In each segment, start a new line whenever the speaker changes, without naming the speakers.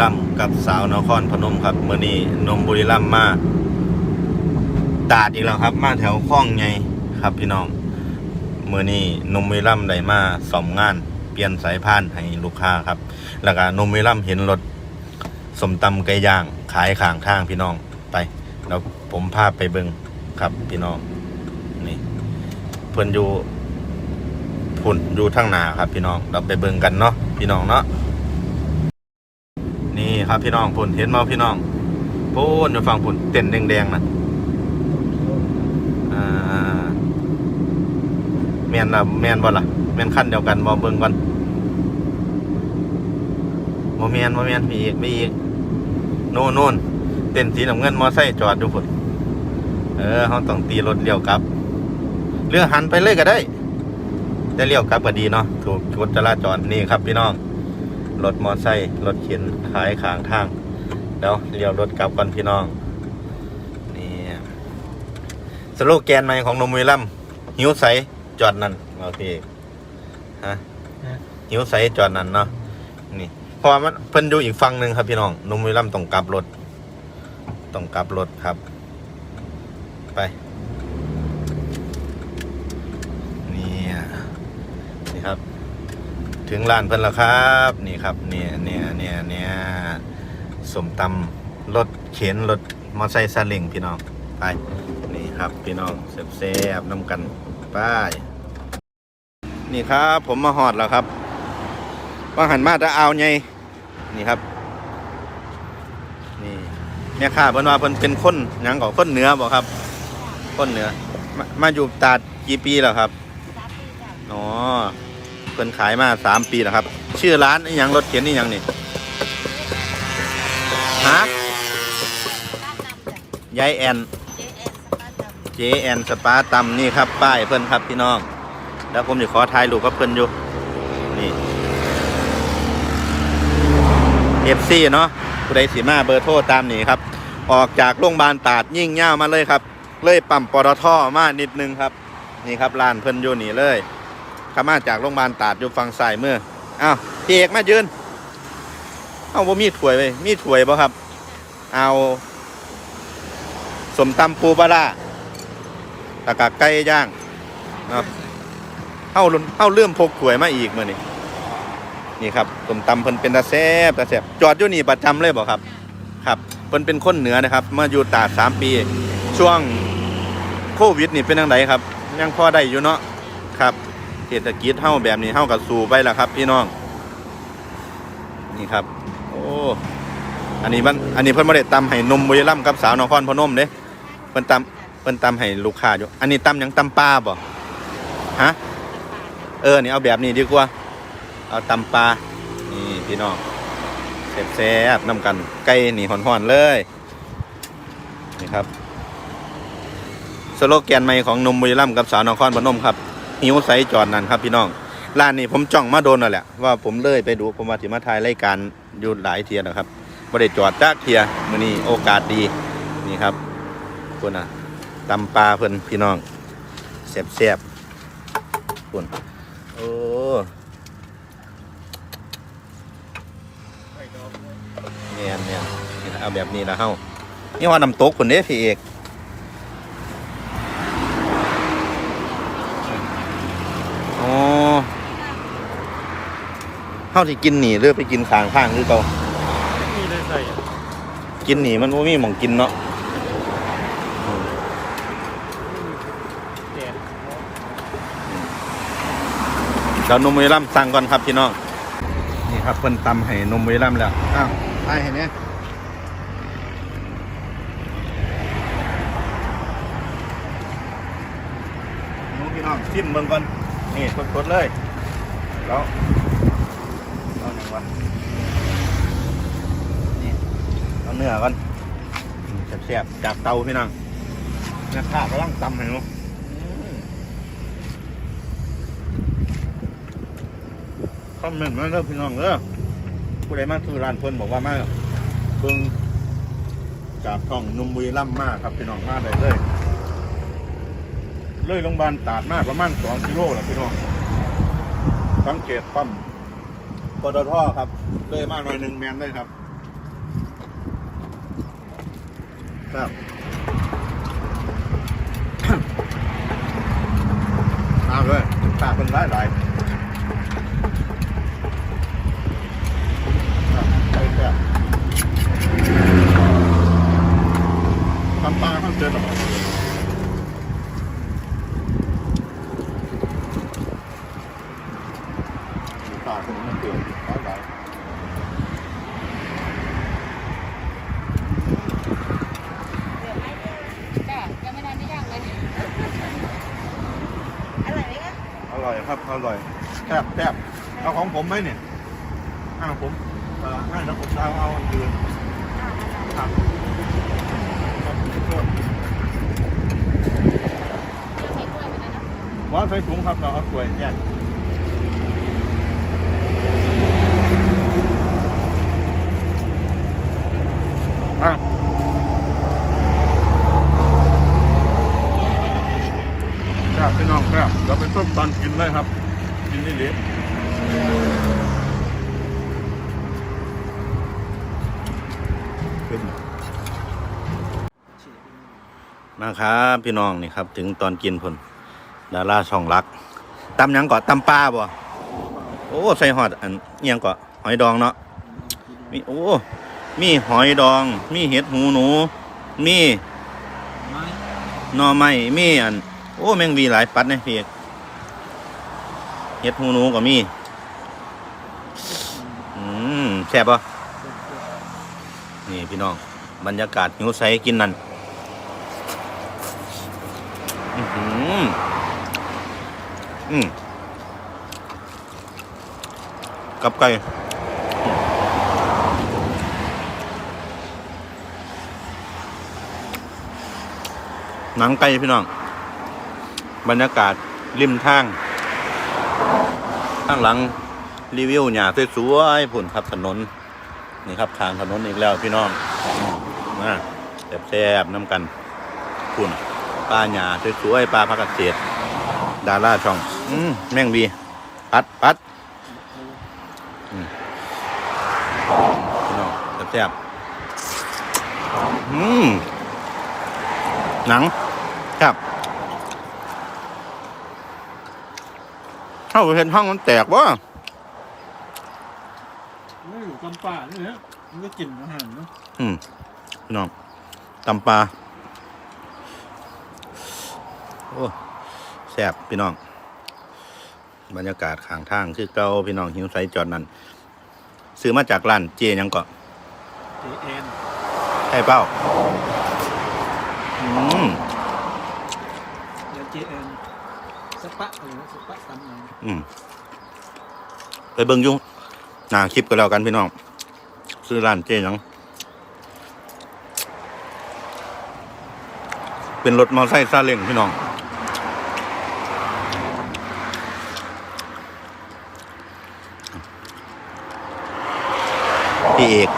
รัมย์กับสาวนครพนมครับเมื่อนี้นมบุรีรัมย์มาตาดอีกแล้วครับ มาแถวคลองไงครับพี่น้องเมื่อนี้นมบุรีรัมย์ได้มาสอมงาน เปลี่ยนสายพานให้ลูกค้าครับ แล้วก็นมบุรีรัมย์เห็นรถสมตำไก่ย่างขายข้างทางพี่น้องไปแล้วผมพาไปเบิงครับพี่น้องนี่เพื่อนอยู่พุ่นอยู่ทั้งหนาครับพี่น้องเราไปเบิ่งกันเนาะพี่น้องเนาะ ครับ พี่น้องพุ่นเห็นมาพี่น้องพุ่นอยู่ฝั่งพุ่นเต้นแดงๆนะอ่าแมนละแมนบ่ล่ะแมนขั้นเดียวกันบ่เบิ่งก่อนบ่แมนบ่แมนมีอีกมีอีกโน่นโน่นเต้นสีน้ำเงินมอไซค์จอดอยู่พุ่นเออเขาต้องตีรถเลี้ยวกลับเรือหันไปเลยก็ได้ได้เลี้ยวกลับก็ดีเนาะถูกกฎจราจรนี่ครับพี่น้อง รถมอไซค์รถเข็นขายขางทางแล้วเลี้ยวรถกลับก่อนพี่น้องนี่สโลแกนใหม่ของนมวิลัมหิวใสจอดนั่นโอเคฮะหิวใสจอดนั่นเนาะนี่เพราะว่ามันเพิ่นอยู่อีกฝั่งหนึ่งครับพี่น้องนมวิลัมต้องกลับรถต้องกลับรถครับ ไปนี่นี่ครับ ถึงร้านเพิ่นแล้วครับ นี่ครับเนี่ยเนี่ยเนี่ยเนี่ยสมตำรถเข็นรถมอไซค์ซาเล้งพี่น้องไปนี่ครับพี่น้องแซ่บๆน้ำกันไปนี่ครับ ผมมาหอดแล้วครับว่าหันมาจะเอาไงนี่ครับ นี่เนี่ยค่ะเพิ่นว่าเพิ่นเป็นคนหยังก่อคนเหนือบ่ครับ คนเหนือมามาอยู่ตาดกี่ปีแล้วครับอ๋อเพิ่นขายมาสามปีแล้วครับ ชื่อร้านนี่ยังรถเข็นนี่ยังนี่ฮะยายแอนเจแอนสปาตัมนี่ครับป้ายเพิ่นครับพี่น้อง แล้วผมจะขอถ่ายรูปกับเพิ่นอยู่นี่เอฟซีเนาะผู้ใดสีมาเบอร์โทรตามนี้ครับ ออกจากโรงพยาบาลตาดยิ่งย่าวมาเลยครับ เลยปั๊มปตทมานิดนึงครับ นี่ครับร้านเพิ่นอยู่นี่เลย ขามาจากโรงพยาบาลตาดอยู่ฝั่งซ้ายมืออ้าวพี่เอกมายืนเอาว่ามีถ้วยไปมีถ้วยบ่ครับ เอาสมตำปูปลาตะกะไก่ย่างเนาะเอ้าเอ้าเลื่อมพกถ้วยมาอีกมื้อนี้นี่ครับสมตำเพิ่นเป็นตาแซบตาแซบจอดอยู่นี่ประจำเลยบ่ครับ ครับเพิ่นเป็นคนเหนือนะครับมาอยู่ตาดสามปี ช่วงโควิดนี่เป็นยังไงครับ ยังพอได้อยู่เนาะครับ เศรษฐกิจเฮาแบบนี้เฮากับสู่ไปแล้วครับ พี่น้อง นี่ครับ โอ้อันนี้มันอันนี้เพิ่นบ่ได้ตำให้นมบุรีรัมกับสาวนครพนมเด้เพิ่นตำเพิ่นตำให้ลูกค้าอยู่ อันนี้ตำยังตำปลาบ่ฮะเออนี่เอาแบบนี้ดีกว่า เอาตำปลานี่พี่น้องแซ่บๆนํกันไก่นี่หอนๆเลยนี่ครับสโลแกนใหม่ของนมบุรีรัมกับสาวนครพนมครับ หิวใสจอดนั่นครับพี่น้องร้านนี้ผมจ้องมาโดนแล้วแหละว่าผมเลยไปดูผมมาถิมาถ่ายรายการอยู่หลายเทียนะครับไม่ได้จอดจักเทียมื้อนี้โอกาสดีนี่ครับคุณอะตำปลาเพิ่นพี่น้องแซ่บแซ่บๆคุณโอ้เนี่ยเนี่ยเอาแบบนี้ละเฮ้านี่ว่าน้ำตกคนเด้พี่เอก อ๋อเฮาที่กินหนีหรือไปกินข้างข้างคือเก่า
มีเลยใส่อะ
กินหนีมันบ่มีหม่องกินเนาะ
แดด
เดี๋ยวนมเวลัมสั่งก่อนครับพี่น้องนี่ครับเพิ่นตำให้นมเวลัมแล้วอ้าวไปให้เนี่ยน้องพี่น้องชิมเบิ่งก่อนนี่สดๆเลยแล้ว เอาหนึ่งวะนี่เอาเนื้อก่อนแซ่บๆจากเตาพี่น้องนะข้ากำลังตำให้หนูอืมคอมเมนต์มาเด้อพี่น้องเด้อผู้ใดมาคือร้านเพิ่นบอกว่ามาเบิ่งจากท้องนุ่มบุรีรัมย์มากครับพี่น้องมาได้เลยเลยโรงพยาบาลตาดมากประมาณสองกิโลแหละพี่น้องสังเกตปั๊ม ปตทครับเลยมากหน่อยหนึ่งแมนเลยครับ ครับเอาเลยตาเป็นหลายหลายครับไปแซ่บทำปลาข้างเจอหรอปลาเป็นมันเกิดหลายหลาย
จ้ะยังไม่ทันได้ย่างเลย อร่อยไหมคะ
อร่อยครับ อร่อยแซ่บแซ่บเอาของผม ไหมเนี่ย อ้าวผมเออให้แล้วผมเอาเอาอันอื่นครับครับโทษ
ใส่กล้วยไปนะนะ
ว่าใส่ถุงครับเราเอาถ้วยแยกอะครับพี่น้องครับเราไปต้มตอนกินเลยครับ กินนี่เละ มาครับพี่น้องนี่ครับ ถึงตอนกินพนดาราช่องรักตำยังก่อตำปลาบ่โอ้ใส่หอดอันเอียงก่อหอยดองเนาะมีโอ้มีหอยดอง มีเห็ดหูหนู
มี
หน่อไม้มีอัน โอ้แมงวีหลายปัดนะพี่เอกเห็ดหูหนูก็มีอืมแซ่บปะนี่พี่น้องบรรยากาศหิวใสกินนั่นอือ หืออืมกับไก่หนังไก่พี่น้อง บรรยากาศริมทาง ข้างหลังรีวิวหญ้าสวยๆผุ่นครับถนน นี่ครับทางถนนอีกแล้วพี่น้องมาแซ่บๆน้ำกันผุ่น ปลาหญ้าสวยๆปลาพักเกษตรดาราช่อง อืมแม่งบีปัดปัดอืมพี่น้องแซ่บๆอืมหนังครับเข้าไปเห็นห้องมันแตกวะ
ไม่อยู่กำป่าเนี่ยมันก็กินอาหารเนาะ
อืมพี่น้องตำปลาโอ้แซ่บพี่น้อง บรรยากาศข้างทางคือเก่าพี่น้องหิวไซจอดนั่นซื้อมาจากร้านเจยังเกาะ
เจแอน
ใช่เป้าอืม
เดี๋ยวเจแอนสปะอะไรนะสปะตำอะไร
อืมไปเบิ่งอยุ่หน้าคลิปก็แล้วกันพี่น้อง ซื้อร้านเจยังเป็นรถมอเตอร์ไซค์ซาเล้งพี่น้อง พี่เอก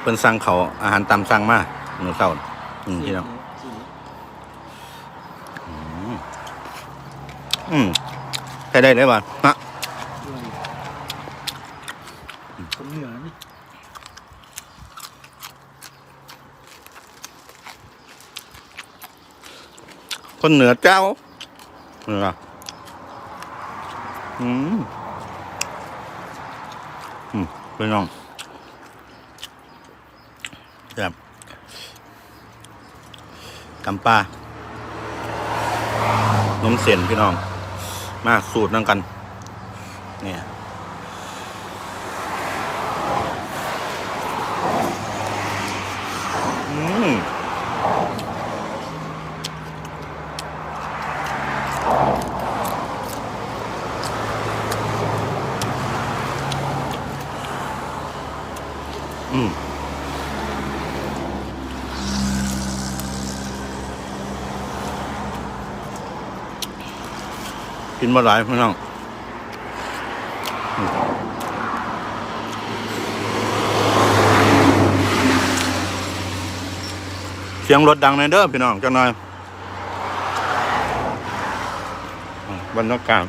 เพิ่นสั่งเขาวอาหารตามสั่งมาเมื่อเช้าน่ะอืมพี่น้อง
สี
อืมใช้ได้เลยป่ะฮะ
ด้วยคนเหนือนี่
คนเหนือเจ้าเหนืออืมอืม พี่น้องแบบกำปลานมเส้นพี่น้อง มาสูตรนั่งกัน เนี่ย อืม อืม กินมาหลายพี่น้องเสียงรถดังในเด้อพี่น้องจังหน่อยบรรยากาศ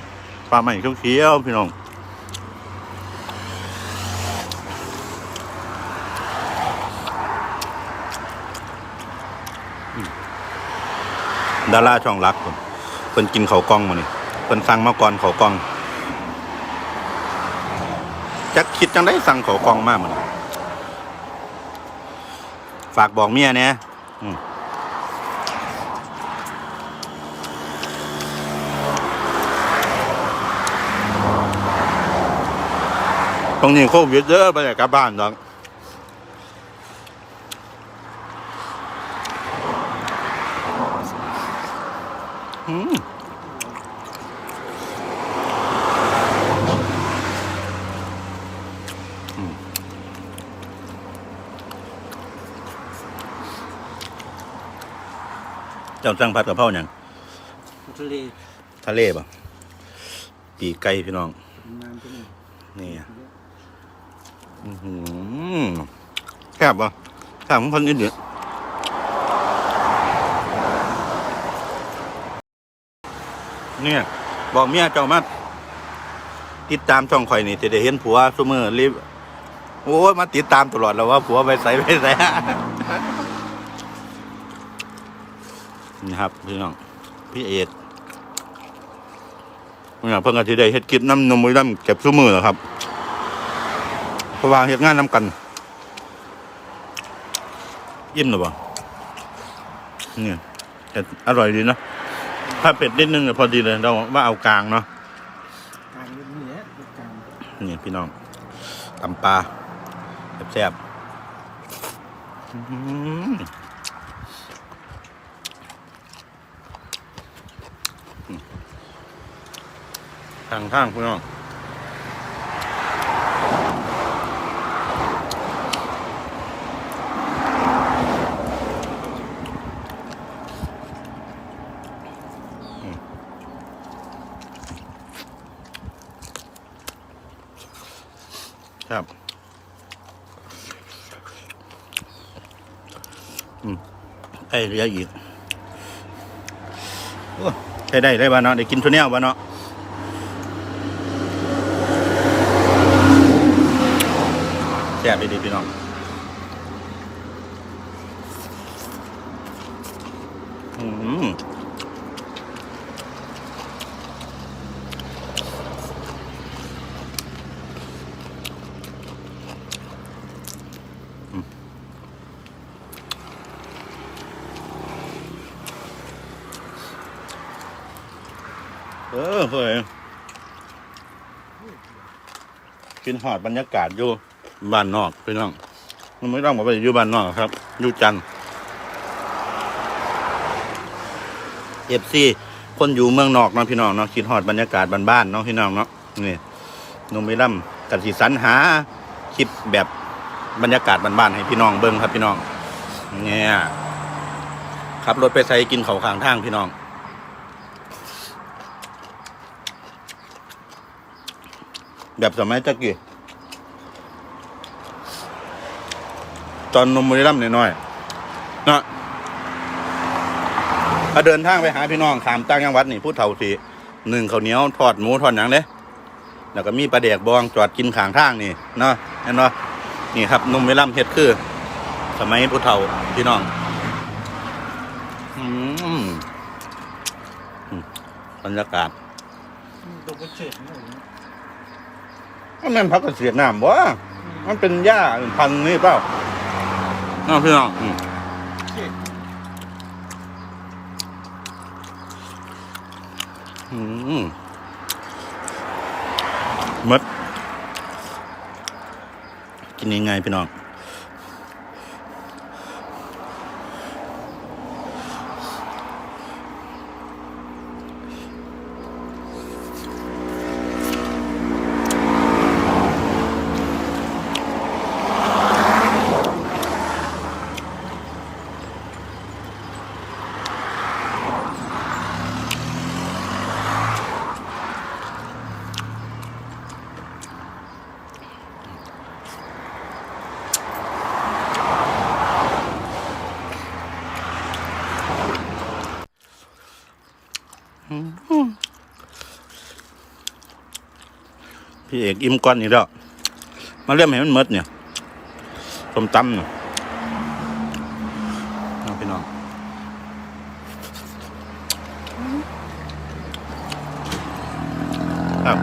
ปลาใหม่เขียวๆพี่น้องดาราช่องรักผมเพิ่นกินเขากล้องมานี่ เพิ่นสั่งมาก่อนเขากล้องจักคิดจังได้สั่งเขากล้องมากเหมันฝากบอกเมียเนี่ยตรงนี้โควิดเยอะไปไหนกลับบ้านดอก เจ้าสั่งผัดกะเพราอย่าง
ทะเล
ทะเลป่ะปีกไก่พี่น้อง
นานไปหน่อย
นี่อะอื้อหือแซ่บป่ะแซ่บของคนอื่นเดียเนี่ยบอกเมียเจ้ามาติดตามช่องข่อยนี่จะได้เห็นผัวซุมือรีบ โอ้ยมาติดตามตลอดแล้วว่าผัวไปใส่ไปใส่นี่ครับพี่น้องพี่เอกเนี่ยเพิ่งอาทิตย์ได้เฮ็ดคลิปน้ำนมมือน้ำเก็บซุมือเหรอครับเพราะว่าเฮ็ดงานน้ำกันอิ่มหรือเปล่าเนี่ยแต่อร่อยดีนะถ้าเป็ดนิดนึงเนี่ยพอดีเลยเราว่าเอากลางเนาะ
กลางนี่แหละกลาง
นี่พี่น้องตำปลา แซ่บๆอื้อหือทางทางพี่น้องครับ อืมไอ้ เหลืออีกใช้ได้ได้บ้านเนาะได้กินทุเนียบ้านเนาะแซ่บดีพี่น้อง อืมเออเพื่อน กินหอดบรรยากาศอยู่บ้านนอกพี่น้องมันไม่ต้องบอกว่าอยู่บ้านนอกครับอยู่จันเอฟซีคนอยู่เมืองนอกเนาะพี่น้องเนาะคิดหอดบรรยากาศบ้านๆเนาะพี่น้องเนาะนี่นุ่มไม่ล่ำกันสิสรรหาคลิปแบบบรรยากาศบ้านๆให้พี่น้องเบิ้งครับพี่น้องเนี่ยขับรถไปใส่กินเขาข้างทางพี่น้อง แบบสมัยตะกี้ตอนนมบรีรัมย์น้อยๆนะถ้าเดินทางไปหาพี่น้องขามต่างจังวัดนี่ผู้เฒ่าสิหนึ่งข้าวเหนียวทอดหมูทอดหนังเด้แล้วก็มีปลาแดกบองจอดกินขางทางนี่เนาะเห็นเนาะนี่ครับนมบุรีรัมเฮ็ดคือ สมัยผู้เฒ่าพี่น้องอืมบรรยากาศ
ตกกระเฉดนี่
มันแม่นพักเกษตรน้ำบ่มันเป็นหญ้าพันธุ์นี่เปล่าน้องพี่น้องอืม
เฉด
อืมมดกินยังไงพี่น้อง พี่เอกอิ่มก้อนนี่แล้วมาเรียมให้มันหมดเนี่ยส้มตำเนี่ยเอาพี่น้องครับ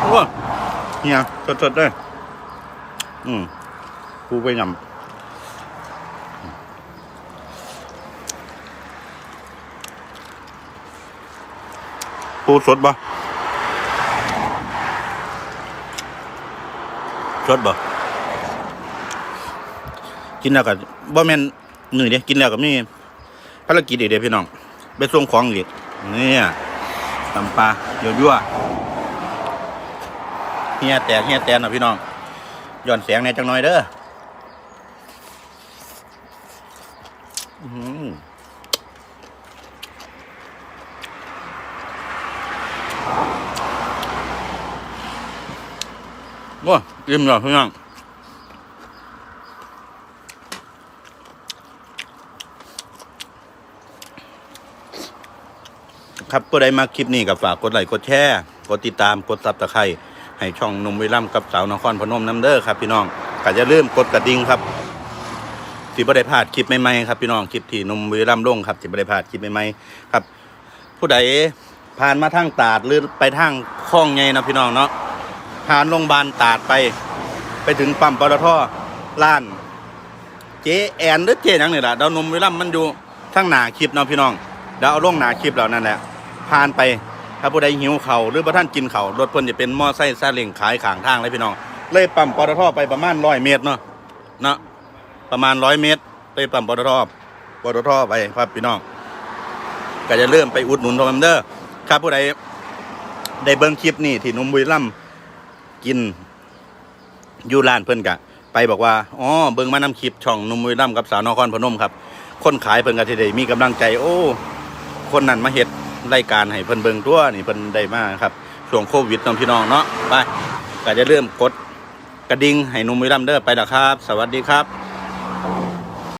โอ้เนี่ยสดๆเลยอืมกูไปยำ ปูสดบ่สดบ่กินแล้วก็บ่แม่นหนึ่งเดียกินแล้วก็มีภารกิจอีกเดียพี่น้องไปส่งของอีกเนี่ยตำปลาเดี๋ยวยั่วเฮียแตกเฮียแตนนะพี่น้องย้อนแสงในจังหน่อยเด้อหือ ว้า อิ่มแล้วพี่น้องครับผู้ใดมาคลิปนี้กับฝากกดไลค์กดแชร์กดติดตามกดซับตะไคร้ให้ช่องนุ่มวิลัมกับสาวนครพนมน้ำเด้อครับพี่น้องก็จะเริ่าลืมกดกระดิ่งครับสิบ่ได้พลาดคลิปใหม่ๆครับพี่น้องคลิปที่นุ่มวิลัมลงครับสิบ่ได้พลาดคลิปใหม่ๆครับ ผู้ใดผ่านมาทางตาดหรือไปทางคลองไงนะพี่น้องเนาะ ผ่านโรงพยาบาลตาดไป ไปถึงปั๊มปตทล้าน เจแอนหรือเจนังนี่แหละดาวนมวิลัมมันอยู่ทั้งหนาคลิปเนาะพี่น้องเดาวเอาลงหนาคลิปเหล่านั้นแหละผ่านไปถ้าผู้ใดหิวเขาหรือประท่านกินเขารถเพิ่นจะเป็นหม้อไส้ซาเล้งขายขางทางเลยพี่น้อง เลยปั๊มปตทไปประมาณร้อยเมตรเนาะเนาะประมาณร้อยเมตรเลยปั๊มปตทปตทไปครับพี่น้องก็จะเริ่มไปอุดหนุนทอมเดอร์ครับผู้ใดได้เบิ่งคลิปนี่ที่นุ่มบุรีรัมย์ กินอยู่ร้านเพิ่นกะ ไปบอกว่าอ๋อเบิ่งมานำคลิปช่องนุ่มวิลัมกับสาวนครพนมครับ คนขายเพิ่นกะที่ได้มีกำลังใจ โอ้ คนนั้นมาเฮ็ดรายการให้เพิ่นเบิ่งตัวนี่เพิ่นได้มาครับช่วงโควิดน้องพี่น้องเนาะไปก็จะเริ่มกดกระดิ่งให้นุ่มวิลัมเด้อไปแล้วครับ สวัสดีครับ